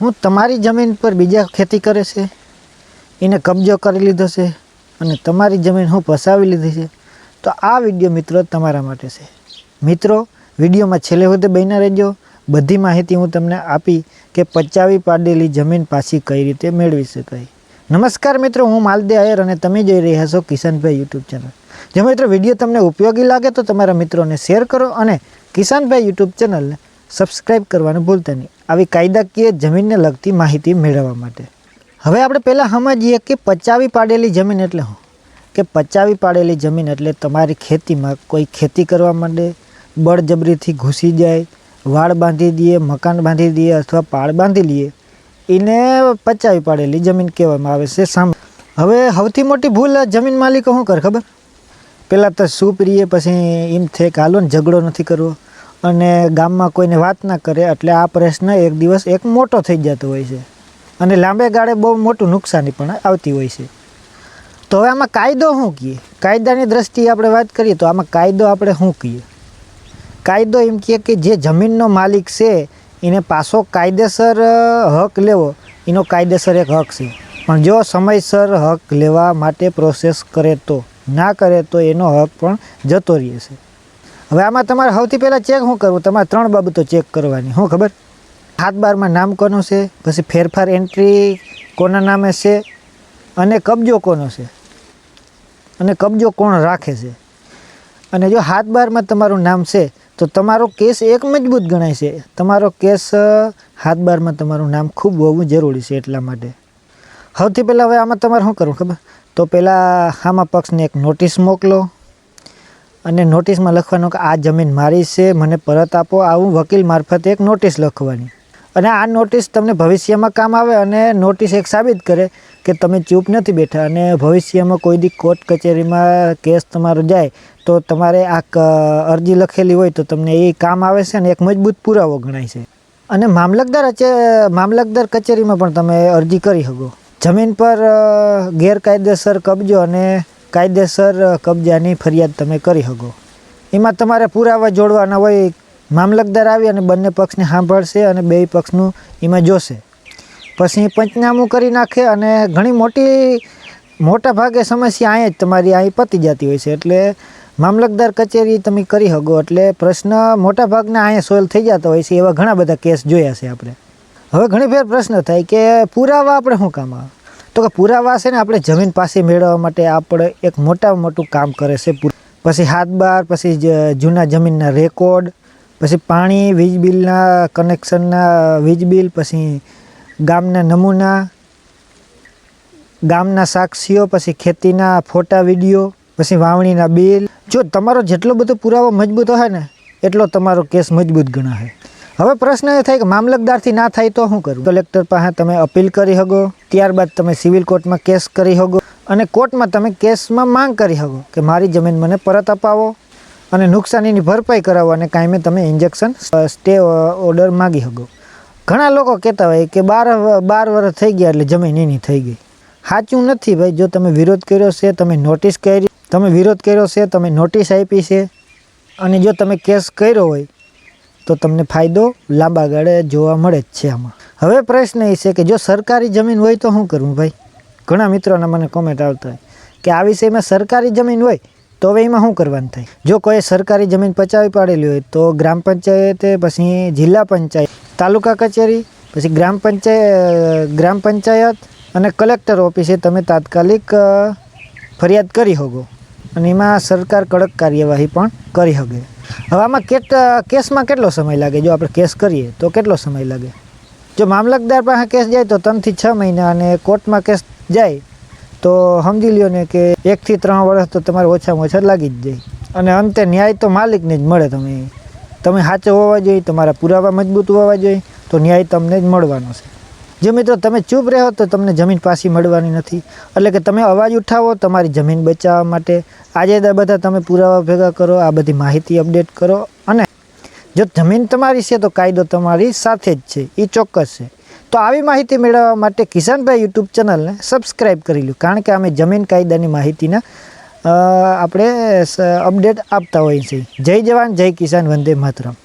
હું તમારી જમીન પર બીજા ખેતી કરે છે? એને કબજો કરી લીધો છે અને તમારી જમીન હું પસાવી લીધી છે. તો આ વીડિયો મિત્રો તમારા માટે છે. મિત્રો, વિડીયોમાં છેલ્લે સુધી બન્યા રહેજો. બધી માહિતી હું તમને આપી કે પચાવી પાડેલી જમીન પાછી કઈ રીતે મેળવી શકાય. નમસ્કાર મિત્રો, હું માલદે આયર અને તમે જોઈ રહ્યા છો કિશનભાઈ યુટ્યુબ ચેનલ. જો મિત્રો વીડિયો તમને ઉપયોગી લાગે તો તમારા મિત્રોને શેર કરો અને કિશનભાઈ યુટ્યુબ ચેનલને સબસ્ક્રાઈબ કરવાનું ભૂલતા નહીં. આવી કાયદાકીય જમીનને લગતી માહિતી મેળવવા માટે. હવે આપણે પહેલાં સમજીએ કે પચાવી પાડેલી જમીન એટલે શું? કે પચાવી પાડેલી જમીન એટલે તમારી ખેતીમાં કોઈ ખેતી કરવા માટે બળજબરીથી ઘૂસી જાય વાડ બાંધી દઈએ, મકાન બાંધી દઈએ અથવા પાળ બાંધી લઈએ, એને પચાવી પાડેલી જમીન કહેવામાં આવે છે સામ. હવે સૌથી મોટી ભૂલ જમીન માલિકો શું કર ખબર? પહેલાં તો શું પ્રિય, પછી એમ થાય કે હાલો ને ઝઘડો નથી કરવો. અને ગામમાં કોઈને વાત ના કરે એટલે આ પ્રશ્ન એક દિવસ એક મોટો થઈ જતો હોય છે. અને લાંબે ગાળે બહુ મોટું નુકસાની પણ આવતી હોય છે. તો હવે આમાં કાયદો શું કહીએ કાયદાની દ્રષ્ટિએ આપણે વાત કરીએ તો આમાં કાયદો આપણે શું કહીએ કાયદો એમ કહે કે જે જમીનનો માલિક છે, એને પાછો કાયદેસર હક લેવો. એનો કાયદેસર એક હક છે. પણ જો સમયસર હક લેવા માટે પ્રોસેસ કરે તો, ના કરે તો એનો હક પણ જતો રહે છે. હવે આમાં તમારે સૌથી પહેલાં ચેક શું કરવું? તમારે ત્રણ બાબતો ચેક કરવાની. શું ખબર? હાથ બારમાં નામ કોનું છે, પછી ફેરફાર એન્ટ્રી કોના નામે છે, અને કબજો કોનો છે. અને કબજો કોણ રાખે છે. અને જો હાથ બારમાં તમારું નામ છે, તો તમારો કેસ એક મજબૂત ગણાય છે. તમારો કેસ હાથ બારમાં તમારું નામ ખૂબ હોવું જરૂરી છે એટલા માટે. સૌથી પહેલાં હવે આમાં તમારે શું કરવું ખબર? તો પહેલાં આમાં પક્ષને એક નોટિસ મોકલો. અને નોટિસમાં લખવાનું કે આ જમીન મારી છે, મને પરત આપો, આવું વકીલ મારફતે એક નોટિસ લખવાની. અને આ નોટિસ તમને ભવિષ્યમાં કામ આવે અને નોટિસ એક સાબિત કરે કે તમે ચૂપ નથી બેઠા અને ભવિષ્યમાં કોઈ દી કોર્ટ કચેરીમાં કેસ તમારો જાય તો તમારે આ અરજી લખેલી હોય તો તમને એ કામ આવે છે અને એક મજબૂત પુરાવો ગણાય છે. અને મામલતદાર મામલતદાર કચેરીમાં પણ તમે અરજી કરી શકો. જમીન પર ગેરકાયદેસર કબજો અને કાયદેસર કબજાની ફરિયાદ તમે કરી શકો. એમાં તમારે પુરાવા જોડવાના હોય, મામલતદાર આવી અને બંને પક્ષને સાંભળશે અને બે પક્ષનું એમાં જોશે. પછી પંચનામું કરી નાખે અને ઘણી મોટી, મોટા ભાગે સમસ્યા અહીંયા જ તમારી અહીં પતી જતી હોય છે. એટલે મામલતદાર કચેરી તમે કરી શકો. એટલે પ્રશ્ન મોટા ભાગના અહીંયા સોલ્વ થઈ જતા હોય છે એવા ઘણા બધા કેસ જોયા છે આપણે. હવે ઘણી ફેર પ્રશ્ન થાય કે પુરાવા આપણે શું કામ આવે? તો કે પુરાવા છે ને આપણે જમીન પાસે મેળવવા માટે આપણે એક મોટામાં મોટું કામ કરે છે. પછી હાથ બાર પછી જૂના જમીનના રેકોર્ડ, પછી પાણી, વીજ બિલના કનેક્શનના વીજ બિલ, પછી ગામના નમૂના, ગામના સાક્ષીઓ, પછી ખેતીના ફોટા, વીડિયો, પછી વાવણીના બિલ. જો તમારો જેટલો બધો પુરાવો મજબૂત હોય ને, એટલો તમારો કેસ મજબૂત ગણાશે હવે પ્રશ્ન એ થાય કે મામલતદારથી ના થાય તો શું કરવું? કલેક્ટર પાસે તમે અપીલ કરી શકો, ત્યારબાદ તમે સિવિલ કોર્ટમાં કેસ કરી શકો અને કોર્ટમાં તમે કેસમાં માંગ કરી શકો કે મારી જમીન મને પરત અપાવો અને નુકસાનીની ભરપાઈ કરાવો અને કાયમે તમે ઇન્જેક્શન સ્ટે ઓર્ડર માગી શકો. ઘણા લોકો કહેતા હોય કે બાર બાર વર્ષ થઈ ગયા એટલે જમીન એની થઈ ગઈ. સાચું નથી ભાઈ, જો તમે વિરોધ કર્યો છે, તમે નોટિસ કરી, તમે વિરોધ કર્યો છે, તમે નોટિસ આપી છે અને જો તમે કેસ કર્યો હોય તો તમને ફાયદો લાંબા ગાળે જોવા મળે જ છે આમાં. હવે પ્રશ્ન એ છે કે જો સરકારી જમીન હોય તો શું કરવું ભાઈ? ઘણા મિત્રોના મને કોમેન્ટ આવતા હોય કે આ વિષયમાં સરકારી જમીન હોય તો હવે એમાં શું કરવાનું થાય? જો કોઈ સરકારી જમીન પચાવી પાડેલી હોય તો ગ્રામ પંચાયતે પછી જિલ્લા પંચાયત, તાલુકા કચેરી, પછી ગ્રામ પંચાયત ગ્રામ પંચાયત અને કલેક્ટર ઓફિસે તમે તાત્કાલિક ફરિયાદ કરી શકો. અને એમાં સરકાર કડક કાર્યવાહી પણ કરી શકે. હવે આમાં કેટ કેસમાં કેટલો સમય લાગે? જો આપણે કેસ કરીએ, તો કેટલો સમય લાગે? જો મામલતદાર પાસે કેસ જાય તો ત્રણથી છ મહિના અને કોર્ટમાં કેસ જાય તો સમજી લ્યો ને કે એકથી ત્રણ વર્ષ તો તમારે ઓછામાં ઓછા લાગી જ જાય. અને અંતે ન્યાય તો માલિકને જ મળે તમે. તમે સાચો હોવા જોઈએ, તમારા પુરાવા મજબૂત હોવા જોઈએ, તો ન્યાય તમને જ મળવાનો છે. જો મિત્રો તમે ચૂપ રહો તો તમને જમીન પાછી મળવાની નથી. એટલે કે તમે અવાજ ઉઠાવો, તમારી જમીન બચાવવા માટે. આજે બધા તમે પુરાવા ભેગા કરો, આ બધી માહિતી અપડેટ કરો અને જો જમીન તમારી છે તો કાયદો તમારી સાથે જ છે એ ચોક્કસ છે. તો આવી માહિતી મેળવવા માટે કિસાનભાઈ યુટ્યુબ ચેનલને સબસ્ક્રાઈબ કરી લો કારણ કે અમે જમીન કાયદાની માહિતીના આપણે અપડેટ આપતા હોઈએ છીએ. જય જવાન, જય કિસાન, વંદે માતરમ.